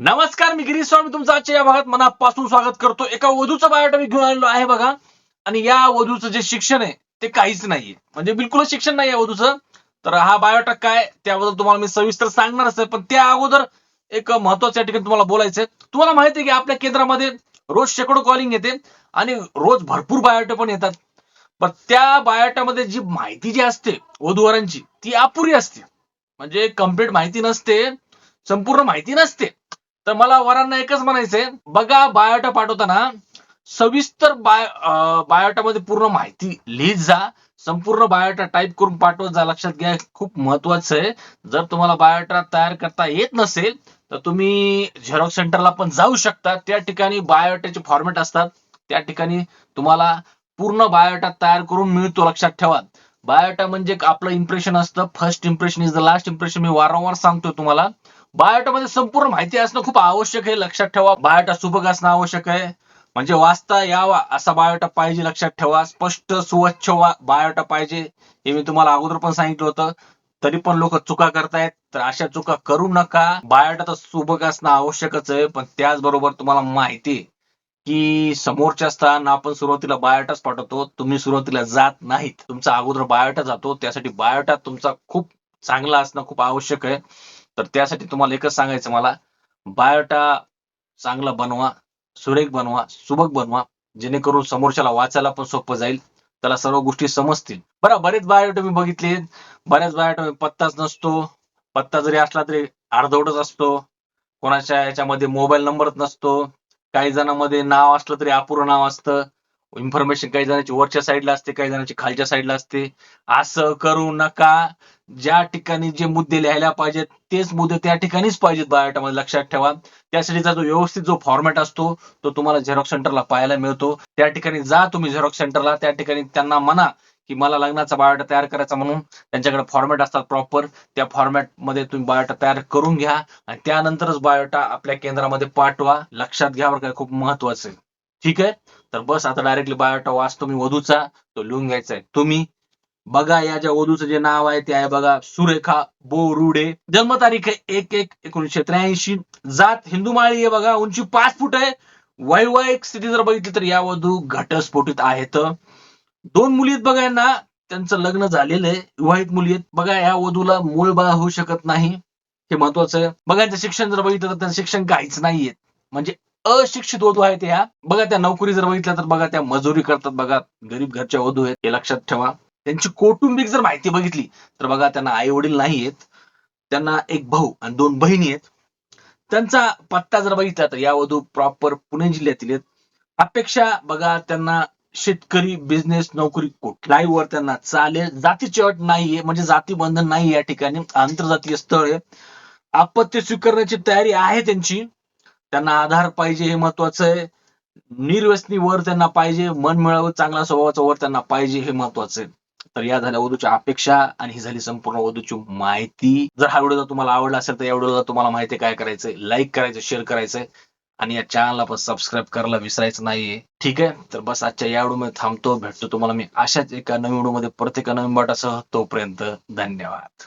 नमस्कार मी गिरीश स्वामी. तुमचं आजच्या या भागात मनापासून स्वागत करतो. एका वधूचा बायोटॉपिक मी घेऊन आलेलो आहे बघा. आणि या वधूचं जे शिक्षण आहे ते काहीच नाहीये. म्हणजे बिलकुलच शिक्षण नाही या वधूचं. तर हा बायोटॉक काय त्याबद्दल तुम्हाला मी सविस्तर सांगणारच आहे पण त्या अगोदर एक महत्त्वाच्या ठिकाणी तुम्हाला बोलायचंय. तुम्हाला माहिती आहे की आपल्या केंद्रामध्ये रोज शेकडो कॉलिंग येते आणि रोज भरपूर बायोटे पण येतात. पण त्या बायोटामध्ये जी माहिती जी असते वधूवरांची ती अपुरी असते. म्हणजे कंप्लीट माहिती नसते संपूर्ण माहिती नसते. तर मला वरांना एकच म्हणायचंय. बघा बायोटा पाठवताना सविस्तर बाय बायोटामध्ये पूर्ण माहिती लिहित जा. संपूर्ण बायोटा टाईप करून पाठवत जा. लक्षात घ्या खूप महत्वाचं आहे. जर तुम्हाला बायोटा तयार करता येत नसेल तर तुम्ही झेरॉक्स सेंटरला पण जाऊ शकता. त्या ठिकाणी बायोटाचे फॉर्मॅट असतात. त्या ठिकाणी तुम्हाला पूर्ण बायोटा तयार करून मिळतो लक्षात ठेवा. बायोटा म्हणजे आपलं इम्प्रेशन असतं. First impression is the last impression मी वारंवार सांगतो तुम्हाला. बायोटा मध्ये संपूर्ण माहिती असणं खूप आवश्यक आहे. लक्षात ठेवा बायोटा सुबक असणं आवश्यक आहे. म्हणजे वाचता यावा असा बायोटा पाहिजे लक्षात ठेवा. स्पष्ट सुवच्छ बायोटा पाहिजे. हे मी तुम्हाला अगोदर पण सांगितलं होतं. तरी पण लोक चुका करतायत. तर अशा चुका करू नका. बायोटा तर सुबक असणं आवश्यकच आहे. पण त्याचबरोबर तुम्हाला माहिती की समोरच्या स्थान आपण सुरुवातीला बायोटाच पाठवतो तुम्ही सुरुवातीला जात नाहीत. तुमचा अगोदर बायोटा जातो त्यासाठी बायोटा तुमचा खूप चांगला असणं खूप आवश्यक आहे. तर त्यासाठी तुम्हाला एकच सांगायचं मला बायोटा चांगला बनवा सुरेख बनवा सुबक बनवा जेणेकरून समोरच्याला वाचायला पण सोपं जाईल त्याला सर्व गोष्टी समजतील. बरं बरेच बायोटा मी बघितले बऱ्याच बायोटा पत्ताच नसतो पत्ता जरी असला तरी अर्धवटच असतो कोणाच्या याच्यामध्ये मोबाईल नंबरच नसतो काही जणांमध्ये नाव असलं तरी अपुरं नाव असतं. इन्फॉर्मेशन काही जणांची वरच्या साईडला असते काही जणांची खालच्या साईडला असते. असं करू नका. ज्या ठिकाणी जे मुद्दे लिहायला पाहिजेत तेच मुद्दे त्या ठिकाणीच पाहिजेत बायोटामध्ये लक्षात ठेवा. त्यासाठीचा जो व्यवस्थित जो फॉर्मॅट असतो तो तुम्हाला झेरॉक्स सेंटरला पाहायला मिळतो. त्या ठिकाणी जा तुम्ही झेरॉक्स सेंटरला त्या ठिकाणी त्यांना म्हणा की मला लग्नाचा बायोटा तयार करायचा म्हणून त्यांच्याकडे फॉर्मॅट असतात प्रॉपर त्या फॉर्मॅटमध्ये तुम्ही बायोटा तयार करून घ्या आणि त्यानंतरच बायोटा आपल्या केंद्रामध्ये पाठवा. लक्षात घ्या बरं काय खूप महत्वाचं आहे. ठीक आहे? तर बस आता डायरेक्टली बायोटा वाचतो मी वधूचा. तो लिहून घ्यायचा आहे. तुम्ही बघा या ज्या वधूचं जे नाव आहे ते आहे बघा सुरेखा बोरुडे. जन्मतारीख आहे एक एक एकोणीशे त्र्याऐंशी. जात हिंदू माळी आहे बघा उंची पाच फूट आहे. वैवाहिक स्थिती जर बघितली तर या वधू घटस्फोटीत आहेत. दोन मुली आहेत बघा यांना. त्यांचं लग्न झालेलं आहे. विवाहित मुली आहेत. बघा या वधूला मूळ बाळ होऊ शकत नाही. हे महत्वाचं आहे. बघा यांचं शिक्षण जर बघितलं तर त्यांचं शिक्षण काहीच नाहीये. म्हणजे अशिक्षित वधू आहेत या. बघा त्या नोकरी जर बघितल्या तर बघा त्या मजुरी करतात बघा. गरीब घरच्या वधू आहेत. हे लक्षात ठेवा. त्यांची कौटुंबिक जर माहिती बघितली तर बघा त्यांना आई वडील नाहीयेत त्यांना एक भाऊ आणि दोन बहिणी आहेत. त्यांचा पत्ता जर बघितला तर या वधू प्रॉपर पुणे जिल्ह्यातील आहेत. अपेक्षा बघा त्यांना शेतकरी बिझनेस नोकरी कुठलाही वर त्यांना चालेल. जातीची अट नाहीये म्हणजे जाती बंधन नाही या ठिकाणी. आंतरजातीय स्थळ आहे. आपत्ती स्वीकारण्याची तयारी आहे त्यांची. त्यांना आधार पाहिजे हे महत्वाचं आहे. निर्व्यसनी वर त्यांना पाहिजे. मन मिळावं चांगला स्वभावाचा वर त्यांना पाहिजे हे महत्वाचं आहे. तर या झाल्या वधूच्या अपेक्षा आणि ही झाली संपूर्ण वधूची माहिती. जर हा व्हिडिओ तुम्हाला आवडला असेल तर या व्हिडिओला तुम्हाला माहिती आहे काय करायचंय. लाईक करायचं शेअर करायचंय. आणि या चॅनलला पण सबस्क्राईब करायला विसरायचं नाहीये. ठीक आहे? तर बस आजच्या या व्हिडिओमध्ये थांबतो. भेटतो तुम्हाला मी अशाच एका नवीन व्हिडिओमध्ये परत एका नवीन बाटासह तोपर्यंत धन्यवाद.